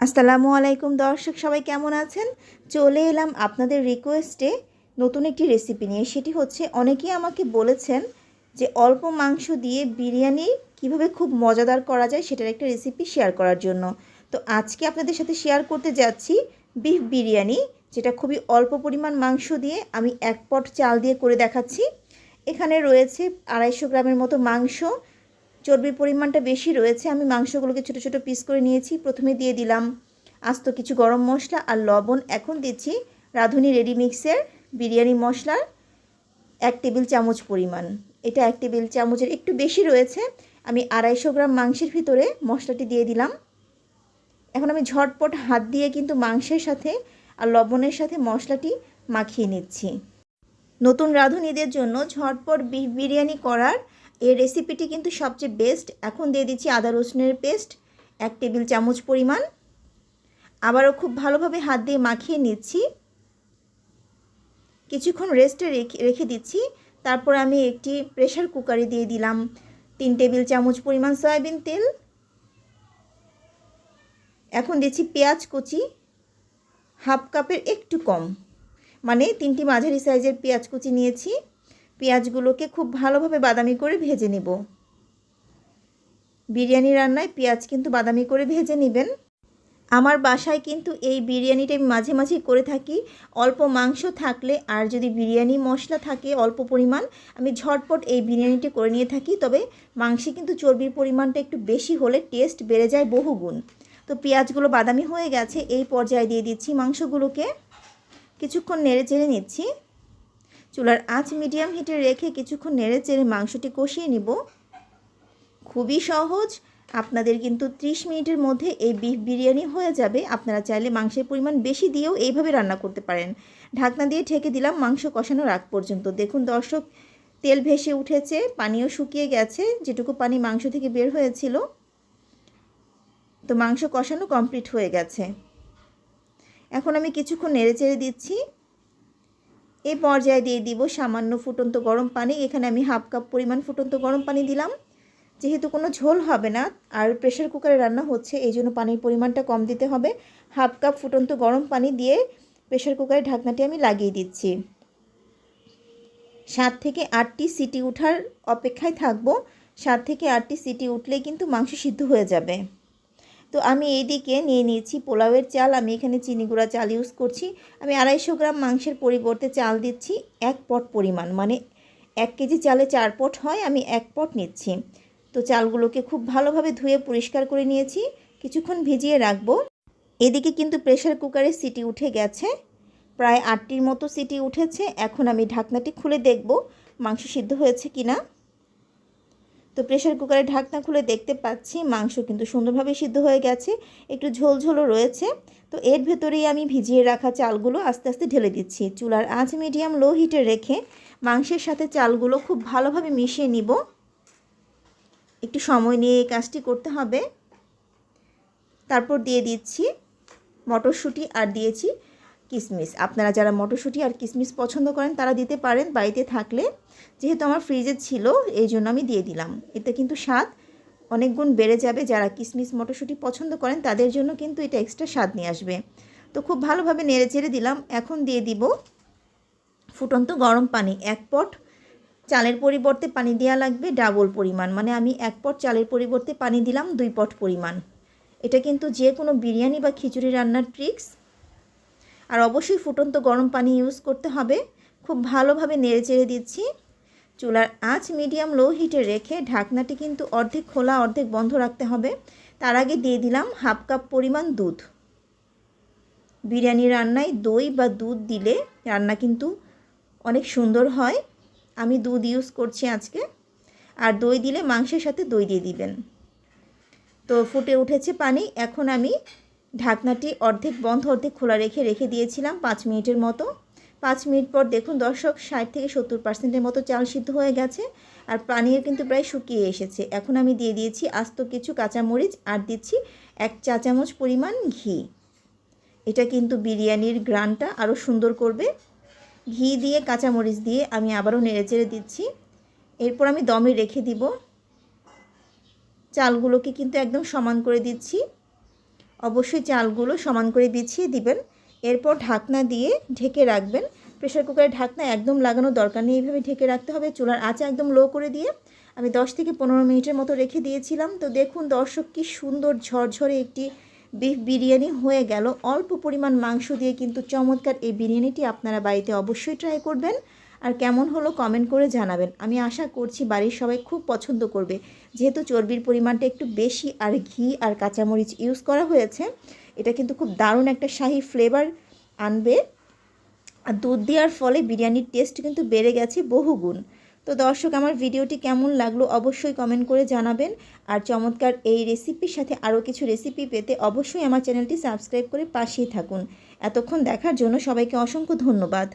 আসসালামু আলাইকুম দর্শক, সবাই কেমন আছেন? চলে এলাম আপনাদের রিকোয়েস্টে নতুন একটি রেসিপি নিয়ে। সেটি হচ্ছে, অনেকেই আমাকে বলেছেন যে অল্প মাংস দিয়ে বিরিয়ানি কীভাবে খুব মজাদার করা যায় সেটার একটা রেসিপি শেয়ার করার জন্য। তো আজকে আপনাদের সাথে শেয়ার করতে যাচ্ছি বিফ বিরিয়ানি, যেটা খুবই অল্প পরিমাণ মাংস দিয়ে আমি এক পট চাল দিয়ে করে দেখাচ্ছি। এখানে রয়েছে আড়াইশো গ্রামের মতো মাংস চর্বির পরিমাণটা বেশি রয়েছে, আমি মাংসগুলোকে ছোটো ছোটো পিস করে নিয়েছি। প্রথমে দিয়ে দিলাম আস্ত কিছু গরম মশলা আর লবণ। এখন দিচ্ছি রাঁধুনি রেডি মিক্সের বিরিয়ানি মশলার এক টেবিল চামচ পরিমাণ। এটা এক টেবিল চামচের একটু বেশি রয়েছে, আমি আড়াইশো গ্রাম মাংসের ভিতরে মশলাটি দিয়ে দিলাম। এখন আমি ঝটপট হাত দিয়ে কিন্তু মাংসের সাথে আর লবণের সাথে মশলাটি মাখিয়ে নিচ্ছি। নতুন রাঁধুনিদের জন্য ঝটপট বিরিয়ানি করার এই রেসিপিটি কিন্তু সবচেয়ে বেস্ট এখন দিয়ে দিচ্ছি আদা রসুনের পেস্ট এক টেবিল চামচ পরিমাণ। আবারও খুব ভালোভাবে হাত দিয়ে মাখিয়ে নিচ্ছি। কিছুক্ষণ রেস্টে রেখে রেখে দিচ্ছি। তারপর আমি একটি প্রেশার কুকারে দিয়ে দিলাম। তিন টেবিল চামচ পরিমাণ সয়াবিন তেল। এখন দিচ্ছি পেঁয়াজ কুচি, হাফ কাপের একটু কম। মানে তিনটি মাঝারি সাইজের পেঁয়াজ কুচি নিয়েছি। পেঁয়াজগুলোকে খুব ভালোভাবে বাদামি করে ভেজে নেব। বিরিয়ানি রান্নায় পেঁয়াজ কিন্তু বাদামি করে ভেজে নেবেন। আমার বাসায় কিন্তু এই বিরিয়ানিটা আমি মাঝে মাঝে করে থাকি। অল্প মাংস থাকলে আর যদি বিরিয়ানি মশলা থাকে অল্প পরিমাণ, আমি ঝটপট এই বিরিয়ানিটি করে নিয়ে থাকি। তবে মাংসে কিন্তু চর্বির পরিমাণটা একটু বেশি হলে টেস্ট বেড়ে যায় বহুগুণ। তো পেঁয়াজগুলো বাদামি হয়ে গেছে, এই পর্যায়ে দিয়ে দিচ্ছি মাংসগুলোকে। কিছুক্ষণ নেড়ে চেড়ে নিচ্ছি। চুলার আঁচ মিডিয়াম হিটে রেখে কিছুক্ষণ নেড়ে চেড়ে মাংসটি কষিয়ে নিব। খুবই সহজ। আপনাদের কিন্তু 30 মিনিটের মধ্যে এই বিফ বিরিয়ানি হয়ে যাবে। আপনারা চাইলে মাংসের পরিমাণ বেশি দিয়েও এইভাবে রান্না করতে পারেন। ঢাকনা দিয়ে ঢেকে দিলাম মাংস কষানোর আগ পর্যন্ত। দেখুন দর্শক, তেল ভেসে উঠেছে, পানিও শুকিয়ে গেছে, যেটুকু পানি মাংস থেকে বের হয়েছিল। তো মাংস কষানো কমপ্লিট হয়ে গেছে। এখন আমি কিছুক্ষণ নেড়ে চেড়ে দিচ্ছি। এই পর্যায়ে দিয়ে দিব সামান্য ফুটন্ত গরম পানি। এখানে আমি হাফ কাপ পরিমাণ ফুটন্ত গরম পানি দিলাম। যেহেতু কোনো ঝোল হবে না, আর প্রেশার কুকারে রান্না হচ্ছে, এই জন্য পানির পরিমাণটা কম দিতে হবে। হাফ কাপ ফুটন্ত গরম পানি দিয়ে প্রেশার কুকারের ঢাকনাটি আমি লাগিয়ে দিচ্ছি। সাত থেকে আটটি সিটি উঠার অপেক্ষায় থাকব। সাত থেকে আটটি সিটি উঠলেই কিন্তু মাংস সিদ্ধ হয়ে যাবে। তো আমি এইদিকে নিয়ে নিয়েছি পোলাওয়ের চাল, আমি এখানে চিনি গুঁড়া চাল ইউজ করছি। আমি আড়াইশো গ্রাম মাংসের পরিবর্তে চাল দিচ্ছি, এক পট পরিমাণ। মানে এক কেজি চালে চার পট হয়, আমি এক পট নিচ্ছি। তো চালগুলোকে খুব ভালোভাবে ধুয়ে পরিষ্কার করে নিয়েছি, কিছুক্ষণ ভিজিয়ে রাখব। এদিকে কিন্তু প্রেশার কুকারে সিটি উঠে গেছে। প্রায় আটটির মতো সিটি উঠেছে, এখন আমি ঢাকনাটি খুলে দেখব মাংস সিদ্ধ হয়েছে কি না তো প্রেশার কুকারে ঢাকনা খুলে দেখতে পাচ্ছি মাংস কিন্তু সুন্দরভাবে সিদ্ধ হয়ে গেছে, একটু ঝোলঝোলও রয়েছে। তো এর ভেতরেই আমি ভিজিয়ে রাখা চালগুলো আস্তে আস্তে ঢেলে দিচ্ছি। চুলার আঁচ মিডিয়াম লো হিটে রেখে মাংসের সাথে চালগুলো খুব ভালোভাবে মিশিয়ে নিব। একটু সময় নিয়ে এই কাজটি করতে হবে। তারপর দিয়ে দিচ্ছি মটরশুঁটি আর দিয়েছি কিশমিশ আপনারা যারা মটরশুঁটি আর কিসমিস পছন্দ করেন, তারা দিতে পারেন বাড়িতে থাকলে। যেহেতু আমার ফ্রিজে ছিল, এই জন্য আমি দিয়ে দিলাম। এতে কিন্তু স্বাদ অনেক গুণ বেড়ে যাবে। যারা কিসমিস, মটরশুঁটি পছন্দ করেন, তাদের জন্য কিন্তু এটা এক্সট্রা স্বাদ নিয়ে আসবে। তো খুব ভালোভাবে নেড়ে চেড়ে দিলাম। এখন দিয়ে দিব ফুটন্ত গরম পানি। এক পট চালের পরিবর্তে পানি দেওয়া লাগবে ডাবল পরিমাণ। মানে আমি এক পট চালের পরিবর্তে পানি দিলাম, দুই পট পরিমাণ। এটা কিন্তু যে কোনো বিরিয়ানি বা খিচুড়ি রান্নার ট্রিক্স আর অবশ্যই ফুটন্ত গরম পানি ইউজ করতে হবে। খুব ভালোভাবে নেড়ে চেড়ে দিচ্ছি। চুলার আঁচ মিডিয়াম লো হিটে রেখে ঢাকনাটি কিন্তু অর্ধেক খোলা, অর্ধেক বন্ধ রাখতে হবে। তার আগে দিয়ে দিলাম হাফ কাপ পরিমাণ দুধ। বিরিয়ানি রান্নায় দই বা দুধ দিলে রান্না কিন্তু অনেক সুন্দর হয়। আমি দুধ ইউজ করছি আজকে। আর দই দিলে মাংসের সাথে দই দিয়ে দিবেন। তো ফুটে উঠেছে পানি। এখন আমি ঢাকনাটি অর্ধেক বন্ধ, অর্ধেক খোলা রেখে রেখে দিয়েছিলাম পাঁচ মিনিটের মতো। পাঁচ মিনিট পর দেখুন দর্শক, ষাট থেকে সত্তর পার্সেন্টের মতো চাল সিদ্ধ হয়ে গেছে আর পানীয় কিন্তু প্রায় শুকিয়ে এসেছে। এখন আমি দিয়ে দিয়েছি আস্ত কিছু কাঁচামরিচ আর দিচ্ছি এক চা চামচ পরিমাণ ঘি। এটা কিন্তু বিরিয়ানির গ্রানটা আরও সুন্দর করবে। ঘি দিয়ে কাঁচামরিচ দিয়ে আমি আবারও নেড়ে চেড়ে দিচ্ছি। এরপর আমি দমে রেখে দিব। চালগুলোকে কিন্তু একদম সমান করে দিচ্ছি। অবশ্যই চালগুলো সমান করে বিছিয়ে দিবেন। এরপর ঢাকনা দিয়ে ঢেকে রাখবেন। প্রেশার কুকারের ঢাকনা একদম লাগানোর দরকার নেই এইভাবে ঢেকে রাখতে হবে। চুলার আঁচে একদম লো করে দিয়ে আমি দশ থেকে পনেরো মিনিটের মতো রেখে দিয়েছিলাম। তো দেখুন দর্শক, কি সুন্দর ঝরঝরে একটি বিফ বিরিয়ানি হয়ে গেল। অল্প পরিমাণ মাংস দিয়ে কিন্তু চমৎকার এই বিরিয়ানিটি আপনারা বাড়িতে অবশ্যই ট্রাই করবেন। আর কেমন হলো কমেন্ট করে জানাবেন। আমি আশা করছি বাড়ির সবাই খুব পছন্দ করবে। যেহেতু চর্বির পরিমাণটা একটু বেশি আর ঘি আর কাঁচামরিচ ইউজ করা হয়েছে, এটা কিন্তু খুব দারুণ একটা শাহি ফ্লেভার আনবে। আর দুধ দেওয়ার ফলে বিরিয়ানির টেস্ট কিন্তু বেড়ে গেছে বহুগুণ। তো দর্শক, আমার ভিডিওটি কেমন লাগল অবশ্যই কমেন্ট করে জানাবেন। আর চমৎকার এই রেসিপির সাথে আরও কিছু রেসিপি পেতে অবশ্যই আমার চ্যানেলটি সাবস্ক্রাইব করে পাশেই থাকুন। এতক্ষণ দেখার জন্য সবাইকে অসংখ্য ধন্যবাদ।